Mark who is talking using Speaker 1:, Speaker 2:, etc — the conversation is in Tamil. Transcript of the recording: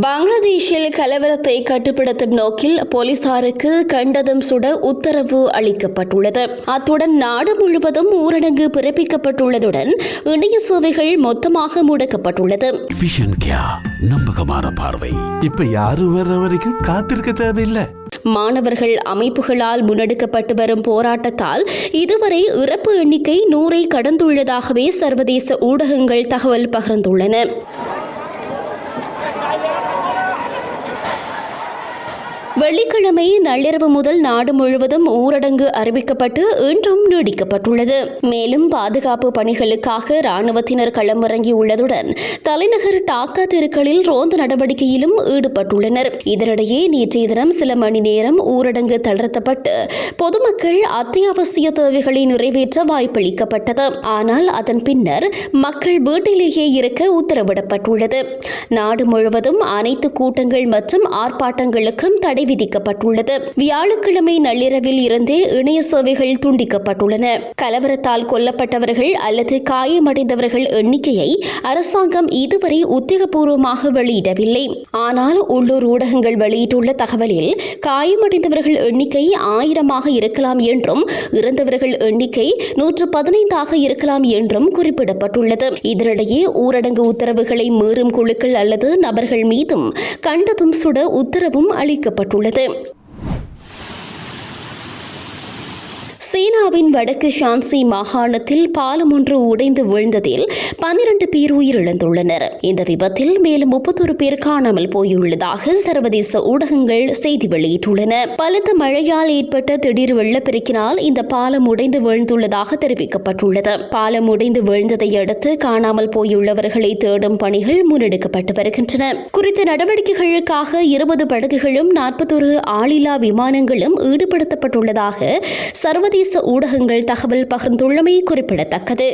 Speaker 1: பங்களாதேஷில் கலவரத்தை கட்டுப்படுத்தும் நோக்கில் போலீசாருக்கு கண்டதும் சுட உத்தரவு அளிக்கப்பட்டுள்ளது. அத்துடன் நாடு முழுவதும் ஊரடங்கு பிறப்பிக்கப்பட்டுள்ளதுடன் இணைய சேவைகள் மொத்தமாக முடக்கப்பட்டுள்ளது.
Speaker 2: நம்பகமான பார்வை.
Speaker 3: இப்ப யாரும் வர்ற வரைக்கும் காத்திருக்க தேவையில்லை.
Speaker 1: மாணவர்கள் அமைப்புகளால் முன்னெடுக்கப்பட்டு வரும் போராட்டத்தால் இதுவரை இறப்பு எண்ணிக்கை நூறை கடந்துள்ளதாகவே சர்வதேச ஊடகங்கள் தகவல் பகிர்ந்துள்ளன. வெள்ளிக்கிழமை நள்ளிரவு முதல் நாடு முழுவதும் ஊரடங்கு அறிவிக்கப்பட்டு இன்றும் நீடிக்கப்பட்டுள்ளது. மேலும் பாதுகாப்பு பணிகளுக்காக ராணுவத்தினர் களமிறங்கியுள்ளதுடன் தலைநகர் டாக்கா தெருக்களில் ரோந்து நடவடிக்கையிலும் ஈடுபட்டுள்ளனர். இதனிடையே நேற்றைய தினம் சில மணி நேரம் ஊரடங்கு தளர்த்தப்பட்டு பொதுமக்கள் அத்தியாவசிய தேவைகளை நிறைவேற்ற வாய்ப்பளிக்கப்பட்டது. ஆனால் அதன் பின்னர் மக்கள் வீட்டிலேயே இருக்க உத்தரவிடப்பட்டுள்ளது. நாடு முழுவதும் அனைத்து கூட்டங்கள் மற்றும் ஆர்ப்பாட்டங்களுக்கும் தடை விதிக்கப்பட்டுள்ளது வியாழக்கிழமை நள்ளிரவில் இருந்தே இணைய சேவைகள் துண்டிக்கப்பட்டுள்ளன. கலவரத்தால் கொல்லப்பட்டவர்கள் அல்லது காயமடைந்தவர்கள் எண்ணிக்கையை அரசாங்கம் இதுவரை உத்தியோகபூர்வமாக வெளியிடவில்லை. ஆனால் உள்ளூர் ஊடகங்கள் வெளியிட்டுள்ள தகவலில் காயமடைந்தவர்கள் எண்ணிக்கை ஆயிரமாக இருக்கலாம் என்றும் இறந்தவர்கள் எண்ணிக்கை நூற்று பதினைந்தாக இருக்கலாம் என்றும் குறிப்பிடப்பட்டுள்ளது. இதனிடையே ஊரடங்கு உத்தரவுகளை மீறும் குழுக்கள் அல்லது நபர்கள் மீதும் கண்டதும் சுட உத்தரவும் அளிக்கப்பட்டுள்ளது. ஏற்பட்டுள்ளது சீனாவின் வடக்கு ஷான்சி மாகாணத்தில் பாலம் ஒன்று உடைந்து வீழ்ந்ததில் பன்னிரண்டு பேர் உயிரிழந்துள்ளனர். இந்த விபத்தில் மேலும் முப்பத்தொரு பேர் காணாமல் போயுள்ளதாக சர்வதேச ஊடகங்கள் செய்தி வெளியிட்டுள்ளன. பலத்த மழையால் ஏற்பட்ட திடீர் வெள்ளப்பெருக்கினால் இந்த பாலம் உடைந்து வீழ்ந்துள்ளதாக தெரிவிக்கப்பட்டுள்ளது. பாலம் உடைந்து வீழ்ந்ததை அடுத்து காணாமல் போயுள்ளவர்களை தேடும் பணிகள் முன்னெடுக்கப்பட்டு வருகின்றன. குறித்த நடவடிக்கைகளுக்காக இருபது படகுகளும் நாற்பத்தொரு ஆளில்லா விமானங்களும் ஈடுபடுத்தப்பட்டுள்ளதாக சர்வதேச ஊடகங்கள் தகவல் பகிர்ந்துள்ளமை குறிப்பிடத்தக்கது.